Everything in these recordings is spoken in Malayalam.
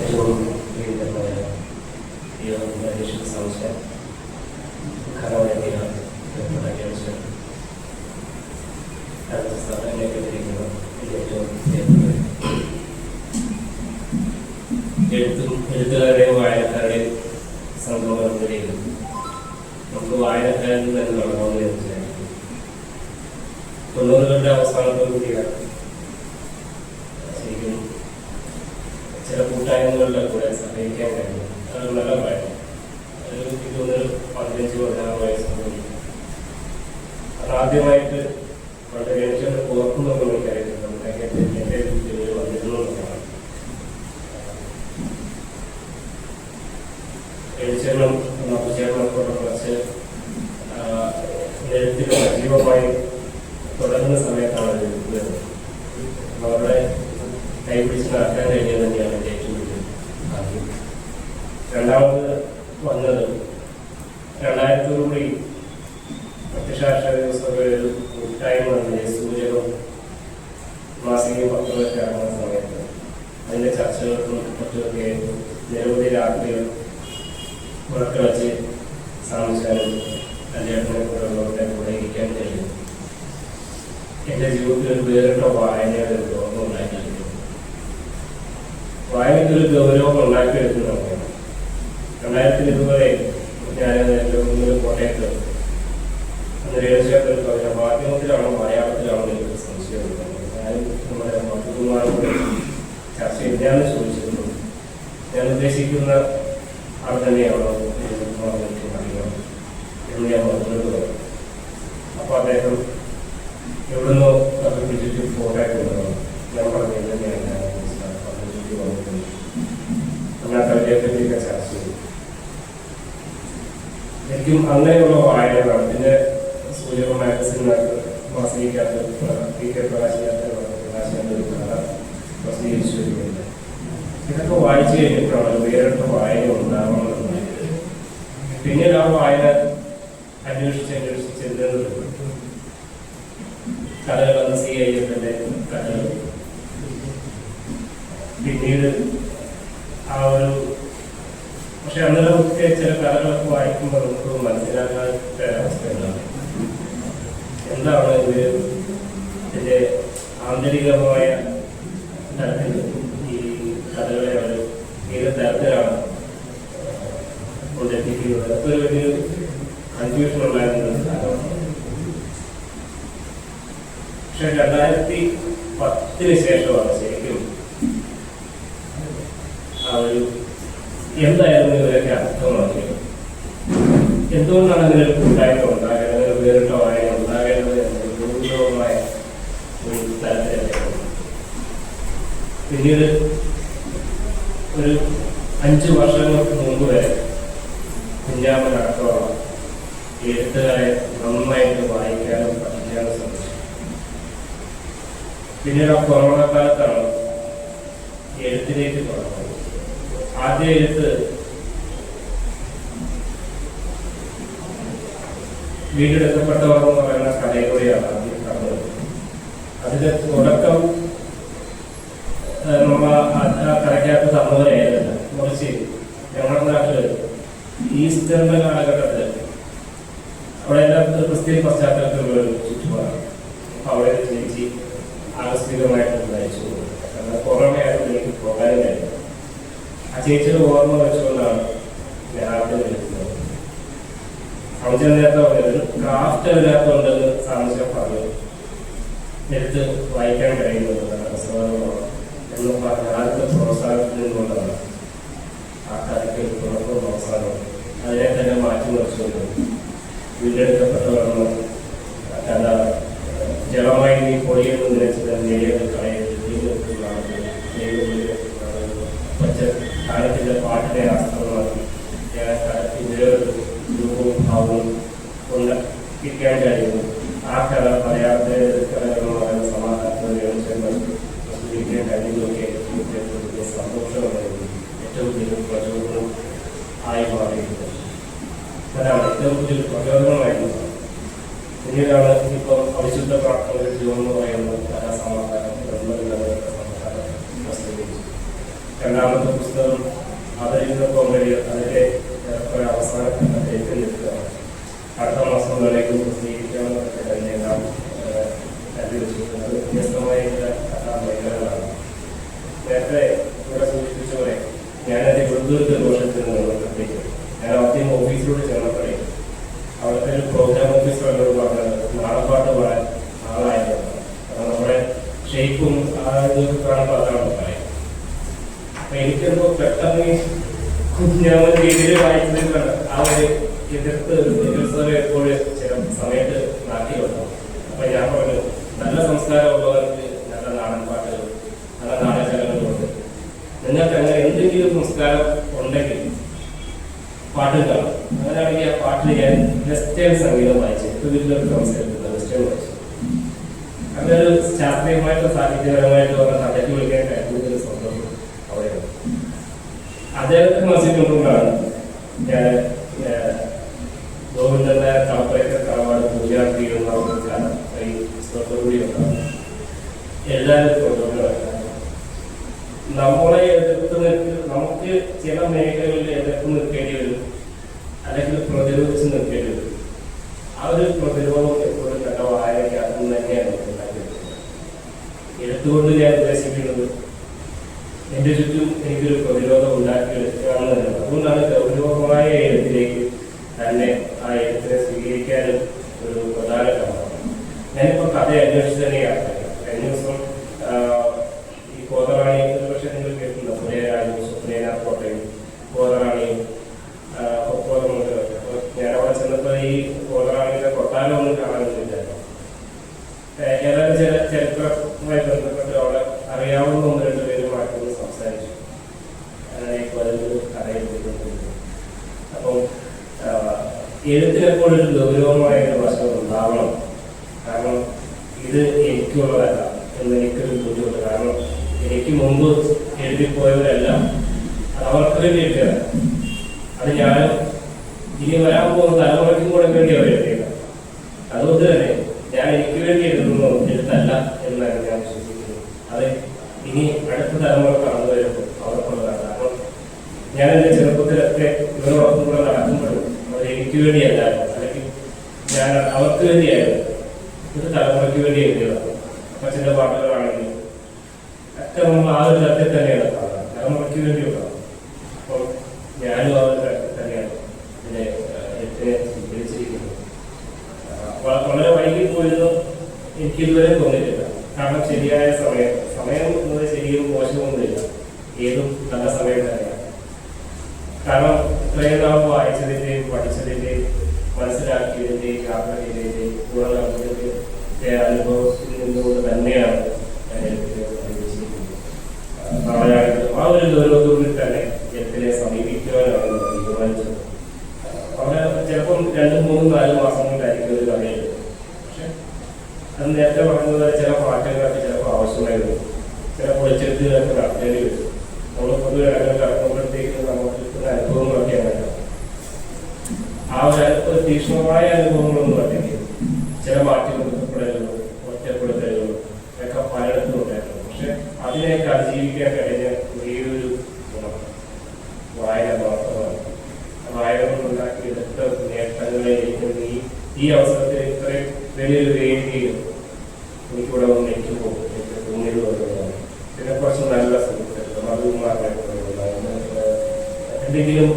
പ്രിയങ്കരമായ ദൈവത്തിന്റെ അധ്യക്ഷ സംശയം ഖരമായ ദൈവം അധ്യക്ഷൻ സ്ഥാപനത്തിലേക്കെത്തിയിരിക്കുന്ന ഏറ്റവും. എഴുത്തും എഴുത്തുകാരുടെയും വായനക്കാരുടെയും എന്ന നമുക്ക് വായനക്കാരിൽ നിന്ന് തന്നെ തുടങ്ങാമെന്ന് വിചാരിക്കുന്നു. തൊണ്ണൂറുകളുടെ അവസാനത്തോടുകൂടിയാണ് ശരിക്കും ചില കൂട്ടായ്മകളുടെ കൂടെ സഹകരിക്കാൻ കഴിഞ്ഞു അത് നല്ല പ്രായം ഒരു എനിക്ക് തോന്നുന്നു പതിനഞ്ച് പതിനാറ് വയസ്സ് അത് ആദ്യമായിട്ട് വളരെ ജനിച്ചത് പുറത്തുനിന്നൊന്നും എനിക്കറിയാം. നമ്മുടെ എന്റെ വീട്ടിൽ വന്നിരുന്നു എഴുച്ചേരണം ചേർന്നപ്പോഴുള്ള കുറച്ച് എഴുത്തിൽ സജീവമായി തുടങ്ങുന്ന സമയത്താണ് അത് വരുന്നത് അപ്പോൾ അവിടെ കൈപിടിച്ച് നടക്കാൻ കഴിഞ്ഞത് തന്നെയാണ് എന്റെ ഏറ്റവും വലിയ ഭാഗ്യം രണ്ടാമത് വന്നത് രണ്ടായിരത്തോടുകൂടി പ്രത്യക്ഷാക്ഷര ദിവസമൊക്കെ ഒരു കൂട്ടായ്മ വന്നത് സൂചകം മാസികയും പത്രമൊക്കെ ഇറങ്ങുന്ന സമയത്ത് അതിന്റെ മറ്റുമൊക്കെ നിരവധി രാത്രികൾ ഉറക്കളച്ച് സാമിച്ചാലും അദ്ദേഹത്തിനെ കൂടെ കൂടെ ഇരിക്കാൻ കഴിയും. എന്റെ ജീവിതത്തിൽ ഒരു വേറിട്ട വായനയുടെ ഒരു ലോകം വായനയ്ക്ക് ഒരു ഗൗരവം ഉണ്ടാക്കിയെടുക്കുന്നതാണ് രണ്ടായിരത്തി ഇതുവരെ ഞാൻ എന്റെ കോട്ടയത്ത് അന്ന് ഒരു മാധ്യമത്തിലാണോ മലയാളത്തിലാണോ എനിക്ക് നമ്മുടെ ചർച്ച ചെയ്യാന്ന് ചോദിച്ചിരുന്നു ഞാൻ ഉദ്ദേശിക്കുന്ന ആൾ തന്നെയാണോ എന്ന് ഞാൻ മറുപടി പറഞ്ഞു അപ്പോൾ അദ്ദേഹം എവിടുന്നോ അത് പിടിച്ചിട്ട് ഫോട്ടോ ഞാൻ പറഞ്ഞത് ചെയ്തു. ശരിക്കും അങ്ങനെയുള്ള വായനകളാണ്. പിന്നെ സൂര്യ മാഗസിനകത്ത് മാസികയ്ക്കകത്ത് പി കെ പ്രകാശിനകത്ത് പ്രകാശിനകത്ത് പ്രസിദ്ധീകരിച്ചു വരുന്നുണ്ട് ഇതൊക്കെ വായിച്ചു കഴിഞ്ഞിട്ടാണ് വേറിട്ട വായന ഉണ്ടാകുന്നത് പിന്നീട് ആ വായന അന്വേഷിച്ച് അന്വേഷിച്ച് എന്തെന്ന് കഥകൾ അന്ന് സി ഐ കഥകൾ. പിന്നീട് ആ ഒരു പക്ഷെ അന്നേരമൊക്കെ ചില കഥകളൊക്കെ വായിക്കുമ്പോൾ നമുക്ക് മനസ്സിലാക്കാത്ത അവസ്ഥ എന്താണ് ഇത്? ഇതിന്റെ ആന്തരികമായ അവർ തരത്തിലാണ് കൊണ്ടെത്തിക്കുന്നത് അതൊക്കെ ഒരു വലിയൊരു കൺഫ്യൂഷൻ ഉണ്ടായിരുന്നത് പക്ഷെ രണ്ടായിരത്തി പത്തിന് ശേഷമാണ് ശരിക്കും ആ ഒരു എന്തായിരുന്നു ഇവരൊക്കെ അർത്ഥമാക്കിയത് എന്തുകൊണ്ടാണ് അങ്ങനെ ഒരു കൂട്ടായ്മ ഉണ്ടാകേണ്ടത് അങ്ങനെ വേറിട്ട വായന ഉണ്ടാകേണ്ടത് ഗൗരവമായ ഒരു തലത്തിലേക്ക് പിന്നീട് ഒരു അഞ്ച് വർഷങ്ങൾക്ക് മുമ്പ് വരെ കുഞ്ഞാമനടക്കമുള്ള എഴുത്തുകാരെ നന്നായിട്ട് വായിക്കാനും പഠിക്കാനും ശ്രമിച്ചു. പിന്നീട് ആ കൊറോണ കാലത്താണ് എഴുത്തിലേക്ക് തുടങ്ങുന്നത് ആദ്യ എഴുത്ത് വീണ്ടെടുക്കപ്പെട്ടവർ എന്ന് പറയുന്ന കഥയിലൂടെയാണ് ആദ്യം കടന്നത്. അതിന്റെ തുടക്കം നമ്മൾ ആ കഥയ്ക്കകത്ത് തന്നവരായിരുന്നില്ല. മറിച്ച് ഞങ്ങളുടെ നാട്ടിൽ ഈസ്റ്ററിന്റെ കാലഘട്ടത്തിൽ അവിടെ എല്ലാ ക്രിസ്ത്യൻ പശ്ചാത്തലത്തിലുള്ള ചുറ്റുപാടാണ് അവിടെ ചേച്ചി ആകസ്മികമായിട്ട് നയിച്ചു കാരണം കൊറോണ എനിക്ക് പോകാനും ആ ചേച്ചിയുടെ ഓർമ്മ വെച്ചുകൊണ്ടാണ് ഞാൻ ആദ്യം വിളിക്കുന്നത് അവിടെ ചെന്ന് നേരത്തെ പറഞ്ഞത് ക്രാഫ്റ്റ് അതിനകത്തുണ്ടെന്ന് സാമസ്യം പറഞ്ഞു എടുത്ത് വായിക്കാൻ കഴിയുന്നത്. എന്ന് പറഞ്ഞ ആദ്യത്തെ പ്രോത്സാഹനത്തിൽ കഥയ്ക്ക് ഒരു തുടക്കവും അവസാനവും അതിനെ തന്നെ മാറ്റി മറിച്ചുകൊണ്ട് വീണ്ടെടുക്കപ്പെട്ടവരെന്ന് കഥ ജലമായി നീ പൊടിയെന്ന് നിലച്ചത് നേരിയത് കളയരുത് പച്ച കാലത്തിന്റെ പാട്ടിനെ ആസ്പദമാക്കി കഥത്തിന്റെ ഒരു രൂപവും ഭാവവും കൊണ്ട് ഇരിക്കാൻ കഴിയുന്നു ആ കഥ മലയാളത്തിലെ കഥകൾ പറയുന്ന സമാധാനത്തോടെ പ്രസിദ്ധീകരിക്കാൻ കഴിയുന്നതൊക്കെ ഏറ്റവും വലിയ സന്തോഷമായിരുന്നു ഏറ്റവും വലിയ പ്രചോദനം ആയി മാറിയിട്ടുണ്ട് അതാണ് ഏറ്റവും വലിയൊരു പ്രചോദനമായിരുന്നു പിന്നീടാണ് ഇപ്പോൾ അവിശുദ്ധ പ്രോഗ്രാം ഓഫീസർ എന്നോട് പറഞ്ഞത് നാടൻപാട്ട് പാടാൻ ആളായിരുന്നു നമ്മുടെ ഷേപ്പും ആ ഇത് കാണുമ്പോൾ അതാണ് പറയാം പെട്ടെന്ന് ഞാൻ ഒരു രീതിയിൽ ആ ഒരു എതിർത്ത് ചികിത്സകൾ എപ്പോഴും ചില സമയത്ത് നാട്ടി വന്നു അപ്പൊ ഞാൻ പറഞ്ഞു നല്ല സംസ്കാരമുള്ളവർക്ക് നല്ല നാടൻ പാട്ടുകൾ നല്ല നാടകങ്ങളുണ്ട് നിങ്ങൾക്ക് അങ്ങനെ എന്തെങ്കിലും സംസ്കാരം ഉണ്ടെങ്കിൽ പാട്ടും കാണും അങ്ങനെയാണെങ്കിൽ ആ പാട്ടിൽ ഞാൻ വെസ്റ്റേൺ സംഗീതം വായിച്ചു. വലിയൊരു സംസ്കാരത്തിൽ വെസ്റ്റേൺ വായിച്ചു. അതൊരു ശാസ്ത്രീയമായിട്ടും സാഹിത്യപരമായിട്ടും തലയ്ക്ക് വിളിക്കാൻ കഴിയുന്നൊരു സന്തോഷം അവിടെയാണ്. അദ്ദേഹത്തെ മനസ്സിൽ കൊണ്ടുകൊണ്ടാണ് ഞാൻ ഗോവിന്ദന്റെ കളപ്പുരയ്ക്ക് കളവാട് പൂജാർത്തി എന്ന ഒരു ഈ പുസ്തകത്തോടുകൂടി ഉണ്ടാകും എല്ലാവരും നമ്മളെ എതിർത്ത് നിൽക്ക് നമുക്ക് ചില മേഖലകളിൽ എതിർത്ത് നിൽക്കേണ്ടി വരും. അല്ലെങ്കിൽ പ്രതിരോധിച്ച് നിൽക്കരുത് ആ ഒരു പ്രതിരോധം എപ്പോഴും നല്ല വായനയ്ക്ക് തന്നെയാണ് ഉണ്ടാക്കിയെടുക്കുന്നത്. ഞാൻ ഉദ്ദേശിക്കുന്നത് എന്റെ ചുറ്റും എനിക്കൊരു പ്രതിരോധം ഉണ്ടാക്കിയെടുക്കുക എന്നുള്ളത് അതുകൊണ്ടാണ് ഗൗരവമായ എഴുത്തിലേക്ക് തന്നെ ആ എഴുത്തിനെ സ്വീകരിക്കാനും ഒരു പ്രധാന കാരണം. ഞാനിപ്പോ കഥ അന്വേഷിച്ച് തന്നെയാണ് കഴിഞ്ഞ ദിവസം ആ, ഈ കോതറാണി പക്ഷേ നിങ്ങൾ കേട്ടിട്ടുണ്ടോ സുനേരാജും സുപ്രേന കോട്ടയും കോതറാണിയും ഒപ്പോതുമുണ്ട് ഞാൻ അവിടെ ചെന്നപ്പോൾ ഈ കോതറാണിയുടെ കൊട്ടാരം ഒന്നും കാണാനില്ലായിരുന്നു ഏഹ് ഏതായാലും ചില ചരിത്രവുമായി ബന്ധപ്പെട്ട് അവിടെ അറിയാവുന്ന ഒന്ന് രണ്ട് പേരുമായിട്ട് ഒന്ന് സംസാരിച്ചു അങ്ങനെ ഇപ്പോൾ അതിലൊരു കഥയിൽ എഴുതിക്കൊണ്ടിരിക്കുന്നു അപ്പം ആഹ്, എഴുത്തിനെപ്പോഴും ഒരു ഗൗരവമായ ഒരു വശം ഉണ്ടാവണം കാരണം ഇത് എനിക്കുള്ളതല്ല എന്ന് എനിക്കൊരു ബുദ്ധിമുട്ട്. കാരണം എനിക്ക് മുമ്പ് എഴുതിപ്പോയവരെല്ലാം അവർക്ക് വേണ്ടി അത് ഞാൻ ഇനി വരാൻ പോകുന്ന തലമുറയ്ക്കും കൂടെ വേണ്ടി അവർ എഴുതിയത്. അതുകൊണ്ട് തന്നെ ഞാൻ എനിക്ക് വേണ്ടി എഴുതുന്നു എഴുത്തല്ല എന്നാണ് ഞാൻ വിശ്വസിക്കുന്നത്. അത് ഇനി അടുത്ത തലമുറ കടന്നു വരുമ്പോൾ അവർക്കുള്ളതാണ്. കാരണം ഞാൻ എന്റെ ചെറുപ്പത്തിലൊക്കെ ഇവരോടൊപ്പം കൂടെ നടക്കുമ്പോഴും അവർ എനിക്ക് വേണ്ടിയല്ല അല്ലെങ്കിൽ ഞാൻ അവർക്ക് വേണ്ടിയായിരുന്നു. ഒരു തലമുറയ്ക്ക് വേണ്ടി എഴുതിയതാണ്. അച്ഛന്റെ പാട്ടുകളാണെങ്കിലും ഒക്കെ നമ്മൾ ആ ഒരു തരത്തിൽ തന്നെയാണ് കാണുന്നത് വേണ്ടി വേണ്ടിയുള്ളതാണ് അപ്പോൾ ഞാനും ആ ഒരു തരത്തിൽ തന്നെയാണ് ഇതിനെ എത്ര എഴുത്തിനെ സ്വീകരിച്ചിരിക്കുന്നത്. വളരെ വൈകി പോയിരുന്നു എനിക്ക് ഇതുവരെ തോന്നിയിട്ടില്ല. കാരണം ശരിയായ സമയം സമയം എന്നത് ശരിയും മോശമൊന്നുമില്ല ഏതും നല്ല സമയം തന്നെയാണ്. കാരണം ഇത്രയും നാൾ വായിച്ചതിന്റെയും പഠിച്ചതിന്റെയും മനസ്സിലാക്കിയതിന്റെയും യാത്ര ചെയ്തതിന്റെയും കൂടെ അനുഭവം നിന്നുകൊണ്ട് തന്നെയാണ് ആ, ഒരു ഗൗരവത്തോടെ തന്നെ എഴുത്തിനെ സമീപിക്കുവാനാണ് തീരുമാനിച്ചത്. അവിടെ ചിലപ്പം രണ്ടും മൂന്നും നാലും മാസം കൊണ്ടായിരിക്കും ഒരു കഥ എഴുതുന്നത് പക്ഷെ അത് നേരത്തെ പറഞ്ഞതുപോലെ ചില മാറ്റങ്ങളൊക്കെ ചിലപ്പോൾ ആവശ്യമായി വരും ചില പൊളിച്ചെഴുത്തുകളൊക്കെ നടത്തേണ്ടി വരും. നമ്മൾ പൊതുവെ കടക്കുമ്പോഴത്തേക്ക് നമുക്ക് കിട്ടുന്ന അനുഭവങ്ങളൊക്കെ അങ്ങനെ ആ ഒരു തീക്ഷ്ണമായ അനുഭവങ്ങളൊന്നും അല്ലെങ്കിൽ ചില മാറ്റപ്പെടുത്തലുകളും ഒറ്റപ്പെടുത്തലുകളും ഒക്കെ പലയിടത്തും ഉണ്ടായിരുന്നു പക്ഷെ അതിനെയൊക്കെ അതിജീവിക്കാൻ കഴിഞ്ഞ വലിയൊരു ഗുണം വായന മാത്രമാണ്. വായന കൊണ്ടുണ്ടാക്കിയെടുത്ത നേട്ടങ്ങളെ എനിക്ക് ഈ ഈ അവസരത്തിൽ ഇത്രയും വലിയൊരു വേദിയിൽ എനിക്കിവിടെ വന്ന് എനിക്ക് പോകും എനിക്ക് തോന്നിയത് കൊണ്ടുള്ളതാണ് പിന്നെ കുറച്ച് നല്ല സുഹൃത്തുക്കൾ മധുമാറിനെ എന്തെങ്കിലും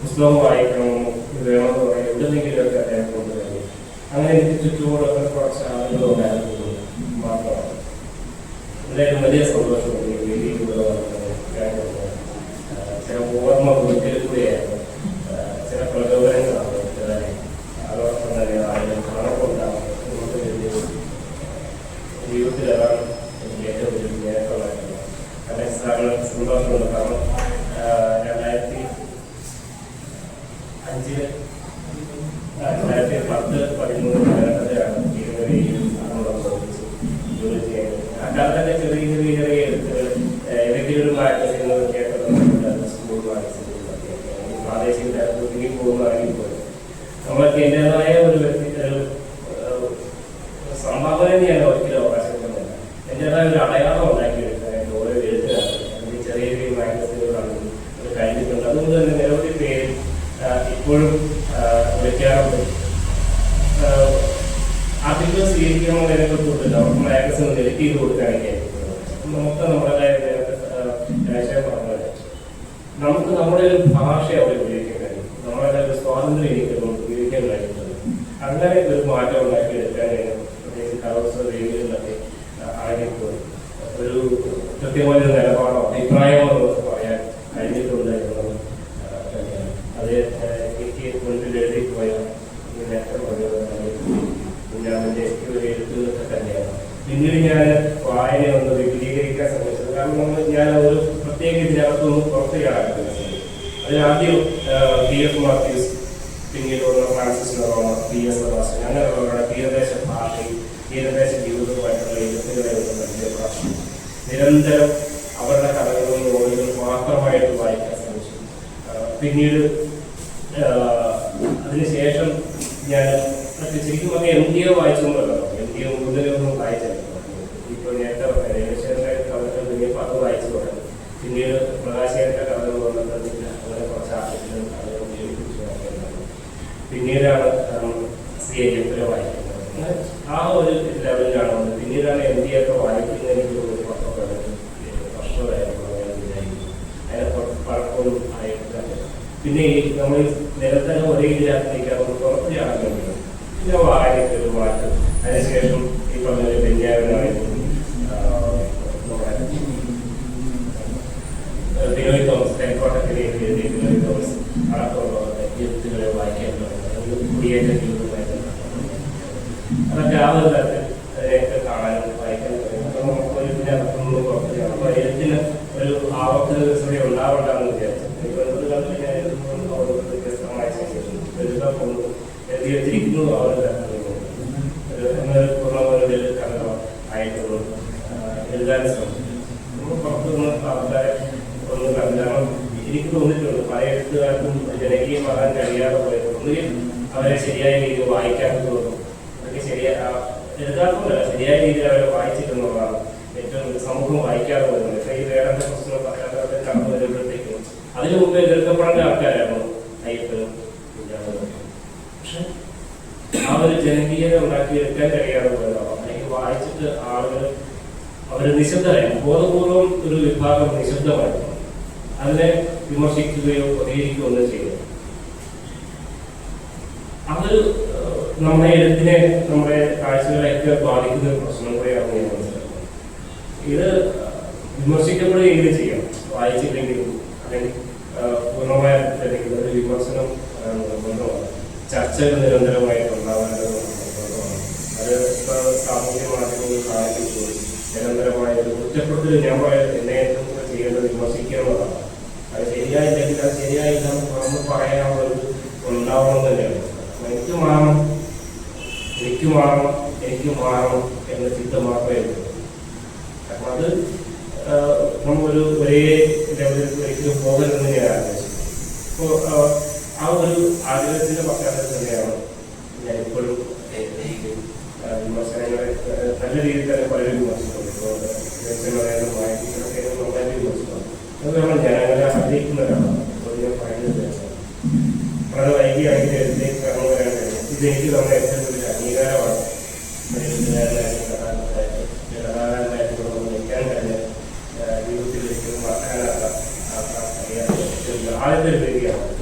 പുസ്തകം വായിക്കണമെന്നോ വേണമെന്ന് പറയാം എവിടെന്നെങ്കിലുമൊക്കെ അദ്ദേഹം കൊണ്ടുവരും അങ്ങനെ എനിക്ക് ചുറ്റുപാടൊക്കെ കുറച്ച് ആളുകൾ ഉണ്ടായിരുന്നു മാത്രമാണ്. എന്തായാലും വലിയ സന്തോഷമുണ്ട് ഈ വേദിയിലൂടെ വന്നത് കാര്യങ്ങൾ ചില ഓർമ്മ വീട്ടിൽ കൂടിയായിരുന്നു ആ, ചില പ്രചോദനങ്ങളാണ് ചില അതോടൊപ്പം തന്നെ ആളുകൾ കാണുന്നുണ്ടാവും അതുകൊണ്ട് വലിയ ജീവിതത്തിൽ അതാണ് എനിക്ക് ഏറ്റവും വലിയ നേട്ടമായിട്ടുള്ളത് കാരണം സാറിന് സന്തോഷമുണ്ട് കാരണം ഒരു മാറ്റം ഉണ്ടാക്കി എടുക്കാനാണ് പ്രത്യേകിച്ച് കലോത്സവ വേദികളിലൊക്കെ ആയിരിക്കും ഒരു കൃത്യമായ ഒരു നിലപാടോ അഭിപ്രായമോ നമുക്ക് പറയാൻ കഴിഞ്ഞിട്ടുണ്ട് എന്നുള്ളത് തന്നെയാണ്. അത് എനിക്ക് മുൻപിൽ എഴുതി പോയ നേരത്തെ പറഞ്ഞത് കുഞ്ഞാമിന്റെ ഒരു എഴുത്തുകളൊക്കെ തന്നെയാണ്. പിന്നീട് ഞാൻ വായന ഒന്ന് വിപുലീകരിക്കാൻ ശ്രമിച്ചത്. കാരണം നമ്മൾ ഞാൻ ഒരു പ്രത്യേക ഇതിനകത്തൊന്നും പുറത്ത് ചാടാക്കില്ല അതിൽ ആദ്യം പി എഫ് മാത്യൂസ് പിന്നീട് വന്ന ഫ്രാൻസിസ് നറോണ പി എസ് സെബാസ്റ്റ്യൻ അങ്ങനെയുള്ളവരുടെ തീരദേശ ഭാഷയും തീരദേശ ജീവിതവുമായിട്ടുള്ള എഴുത്തുകളെ ഒന്ന് പരിചയപ്പെടാം നിരന്തരം അവരുടെ കഥകളും നോവലുകളും മാത്രമായിട്ട് വായിക്കാൻ ശ്രമിച്ചു. പിന്നീട് അതിനുശേഷം ഞാൻ ശരിക്കും പറഞ്ഞാൽ എം ഡി എ വായിച്ചൊന്നുമല്ലോ എം ഡി എ കൂടുതലൊന്നും വായിച്ചില്ല. ഇപ്പോൾ നേരത്തെ രവിശേഖരന്റെ കഥകൾ കഴിഞ്ഞപ്പോൾ അത് വായിച്ചു തുടങ്ങി. പിന്നീട് പ്രകാശേന്റെ കഥകൾ വന്നപ്പോഴത്തേക്ക് അങ്ങനെ കുറച്ച് ആർട്ടിക്കലും കഥകളും എഴുതിപ്പിച്ചു നോക്കിയിട്ടുണ്ടായിരുന്നു പിന്നീടാണ് സി എ ജെപ്പിലെ വായിക്കുന്നത് ആ ഒരു ലെവലിലാണ് വന്നത് പിന്നീടാണ് എം ഡി ഒക്കെ വായിക്കുന്നത് എനിക്ക് ഒരു വർഷമായിരുന്നു പുറ- പഴക്കമൊന്നും പിന്നെ നമ്മൾ നിരന്തരം ഒരേ ഇതിനകത്തേക്ക് നമ്മൾ പുറത്ത് ചാടാൻ വേണ്ടി പിന്നെ വായനയ്ക്ക് ഒരു മാറ്റം. അതിനുശേഷം ഈ പറഞ്ഞ ബെഞ്ചാമിനായിരുന്നു ബിനോയ് തോമസ് തെക്കോട്ടക്കരയിൽ എഴുതിയ ബിനോയ് തോമസ് അടക്കമുള്ള എഴുത്തുകളെ വായിക്കാൻ തുടങ്ങി. കുടിയേറ്റ ജീവിതമായിട്ട് അതൊക്കെ ആ ഒരു തരത്തിൽ അതിനെയൊക്കെ കാണാനും വായിക്കാനും ഒരു ഒരു ആവർത്തന ഉണ്ടാവണ്ടെന്ന് വിചാരിച്ചു ഇപ്പോൾ ഒരു കാലത്ത് ഞാൻ എഴുതുമ്പോൾ അവർ വ്യത്യസ്തമായ ശൈലിയിൽ എഴുതാൻ പോകുന്നു എഴുതി വെച്ചിരിക്കുന്നു ആ ഒരു തരത്തിൽ. എന്നൊരു പൂർണമായ കഥ ആയിട്ടുള്ളൂ എഴുതാൻ നമ്മൾ ആൾക്കാരെ ഒന്ന് കണ്ടാൽ എനിക്ക് തോന്നിയിട്ടുണ്ട് പല എഴുത്തുകാർക്കും ജനകീയമാകാൻ കഴിയാതെ പോയത് ഒന്നുകിൽ അവരെ ശരിയായ രീതിയിൽ വായിക്കാതെ തോന്നും അവർക്ക് ശരിയാ എഴുതാത്തതല്ല ശരിയായ രീതിയിൽ അവരെ വായിച്ചിട്ടുള്ളതാണ് ഏറ്റവും സമൂഹം വായിക്കാതെ പോകുന്നത്. ഇപ്പൊ ഈ വേറെ പ്രശ്നം പറയാതെ കടന്നു വരുമ്പോഴത്തേക്കും അതിനു മുമ്പ് എതിർക്കപ്പെടേണ്ട ആൾക്കാരായിരുന്നു അയ്യപ്പനും ആ ഒരു ജനകീയത ഉണ്ടാക്കിയെടുക്കാൻ കഴിയാതെ പോയതാണ് അല്ലെങ്കിൽ വായിച്ചിട്ട് ആളുകൾ അവർ നിശബ്ദരായിരുന്നു ബോധപൂർവം ഒരു വിഭാഗം നിശബ്ദമായിരുന്നു അതിനെ വിമർശിക്കുകയോ പ്രതികരിക്കുകയോ ഒന്നും ചെയ്തു ഏഹ്, നമ്മുടെ എഴുത്തിനെ നമ്മുടെ കാഴ്ചകളെയൊക്കെ ബാധിക്കുന്ന ഒരു പ്രശ്നം കൂടെയാണ് ഞാൻ മനസ്സിലാക്കുന്നത് ഇത് വിമർശിക്കപ്പെടുകയെങ്കിലും ചെയ്യാം വായിച്ചില്ലെങ്കിലും അല്ലെങ്കിൽ പൂർണമായ അല്ലെങ്കിൽ ഒരു വിമർശനം നിർബന്ധമാണ്. ചർച്ചകൾ നിരന്തരമായിട്ട് ഉണ്ടാവേണ്ടത് നിർബന്ധമാണ്. അത് സാമൂഹ്യ മാധ്യമങ്ങൾ സഹായിക്കുമ്പോൾ നിരന്തരമായ ഒരു കുറ്റപ്പെടുത്തൽ ഞാൻ പറയാൻ എന്നെ ഏറ്റവും ചെയ്യേണ്ടത് വിമർശിക്കാനുള്ളതാണ് അത് ശരിയായില്ലെങ്കിൽ അത് ശരിയായില്ല തുറന്ന് പറയാനുള്ള ഉണ്ടാവണം തന്നെയാണ്. എനിക്ക് മാറണം എനിക്ക് മാറണം എനിക്ക് മാറണം എന്ന ചിന്ത മാത്രമേ ഉള്ളൂ. കാരണം അത് നമ്മളൊരു ഒരേ ലെവലിലേക്ക് പോകരുതെന്ന് ഞാൻ ആഗ്രഹിച്ചു. അപ്പോൾ ആ ഒരു ആഗ്രഹത്തിന്റെ പശ്ചാത്തലത്തിൽ തന്നെയാണ് ഞാൻ ഇപ്പോഴും വിമർശനങ്ങളെ നല്ല രീതിയിൽ തന്നെ പലരും വിമർശിക്കുന്നുണ്ട് ഇപ്പോൾ വിമർശനം വായിക്കുന്നതൊക്കെ നന്നായിട്ട് വിമർശിക്കുന്നു അത് നമ്മൾ ജനങ്ങളെ അറിയിക്കുന്നവരാണ് അപ്പോൾ ഞാൻ പറയുന്നത് വളരെ വൈകിയാണെങ്കിൽ എഴുതിലേക്ക് ഏറ്റവും വലിയ അംഗീകാരമാണ് ഒരു എഴുത്തുകാരനായിട്ട്